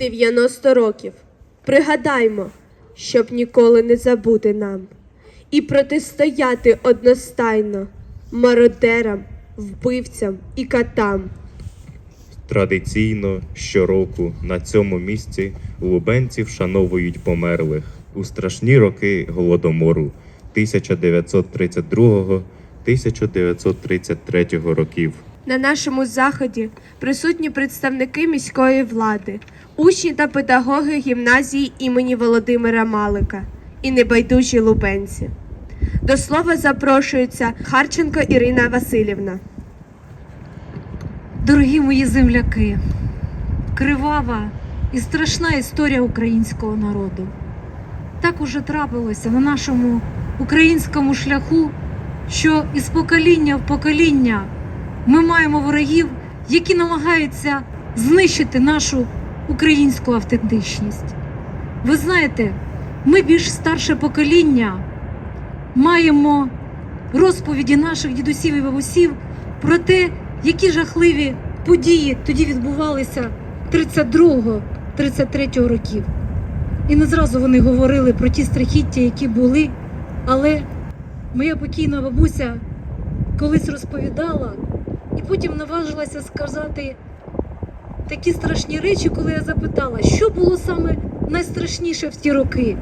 90 років. Пригадаймо, щоб ніколи не забути нам і протистояти одностайно мародерам, вбивцям і катам. Традиційно щороку на цьому місці лубенці вшановують померлих у страшні роки голодомору 1932-1933 років. На нашому заході присутні представники міської влади, учні та педагоги гімназії імені Володимира Малика і небайдужі лубенці. До слова запрошується Харченко Ірина Васильівна. Дорогі мої земляки, кривава і страшна історія українського народу. Так уже трапилося на нашому українському шляху, що із покоління в покоління ми маємо ворогів, які намагаються знищити нашу українську автентичність. Ви знаєте, ми більш старше покоління маємо розповіді наших дідусів і бабусів про те, які жахливі події тоді відбувалися 32-33 років. І не зразу вони говорили про ті страхіття, які були, але моя покійна бабуся колись розповідала і потім наважилася сказати такі страшні речі, коли я запитала, що було саме найстрашніше в ті роки.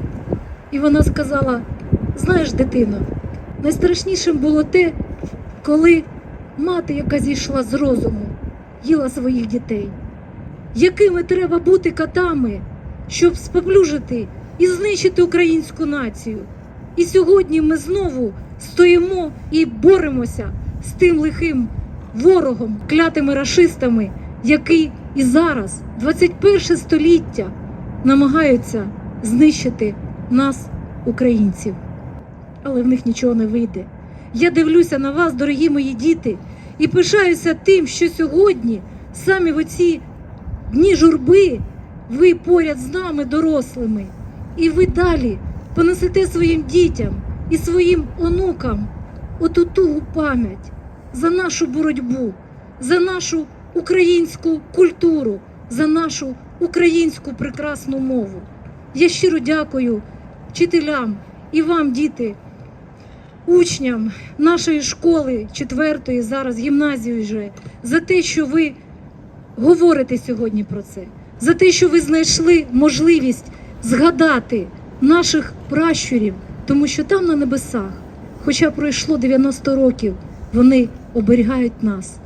І вона сказала: знаєш, дитино, найстрашнішим було те, коли мати, яка зійшла з розуму, їла своїх дітей. Якими треба бути катами, щоб споплюжити і знищити українську націю? І сьогодні ми знову стоїмо і боремося з тим лихим ворогом, клятими рашистами, які і зараз, 21 століття, намагаються знищити нас, українців. Але в них нічого не вийде. Я дивлюся на вас, дорогі мої діти, і пишаюся тим, що сьогодні, самі в оці дні журби, ви поряд з нами, дорослими, і ви далі понесете своїм дітям і своїм онукам оту тугу пам'ять за нашу боротьбу, за нашу українську культуру, за нашу українську прекрасну мову. Я щиро дякую вчителям і вам, діти учням нашої школи четвертої, зараз гімназії вже, за те, що ви говорите сьогодні про це, за те, що ви знайшли можливість згадати наших пращурів, тому що там на небесах, хоча пройшло 90 років, вони оберігають нас.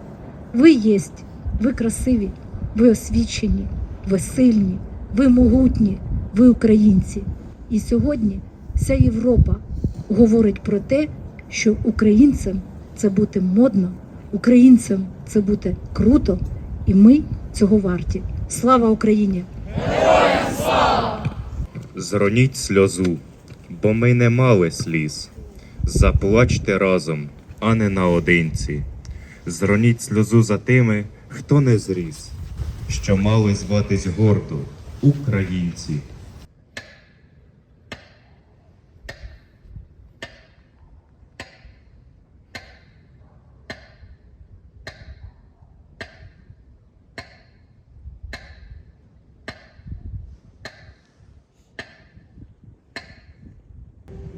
Ви єсть, ви красиві, ви освічені, ви сильні, ви могутні, ви українці. І сьогодні вся Європа говорить про те, що українцям це бути модно, українцям це бути круто, і ми цього варті. Слава Україні! Зроніть сльозу, бо ми не мали сліз. Заплачте разом, а не наодинці. Зроніть сльозу за тими, хто не зріс, що мали зватись гордо українці.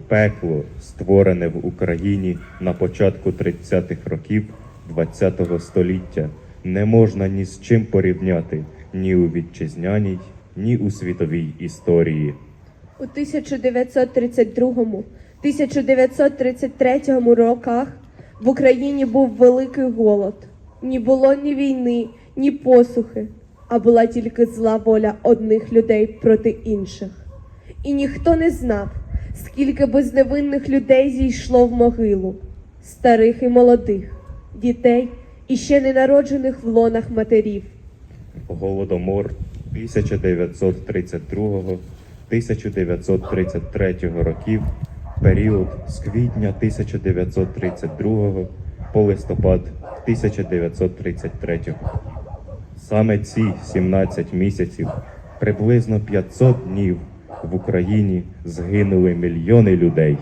Пекло, створене в Україні на початку 30-х років ХХ століття, не можна ні з чим порівняти ні у вітчизняній, ні у світовій історії. У 1932-1933 роках в Україні був великий голод. Ні було ні війни, ні посухи, а була тільки зла воля одних людей проти інших. І ніхто не знав, скільки безневинних людей зійшло в могилу, старих і молодих, дітей і ще ненароджених в лонах матерів. Голодомор 1932-1933 років, період з квітня 1932 по листопад 1933. Саме ці 17 місяців, приблизно 500 днів в Україні згинули мільйони людей.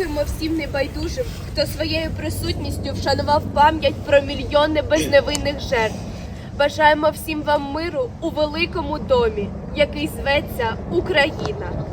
Дякуємо всім небайдужим, хто своєю присутністю вшанував пам'ять про мільйони безневинних жертв. Бажаємо всім вам миру у великому домі, який зветься Україна.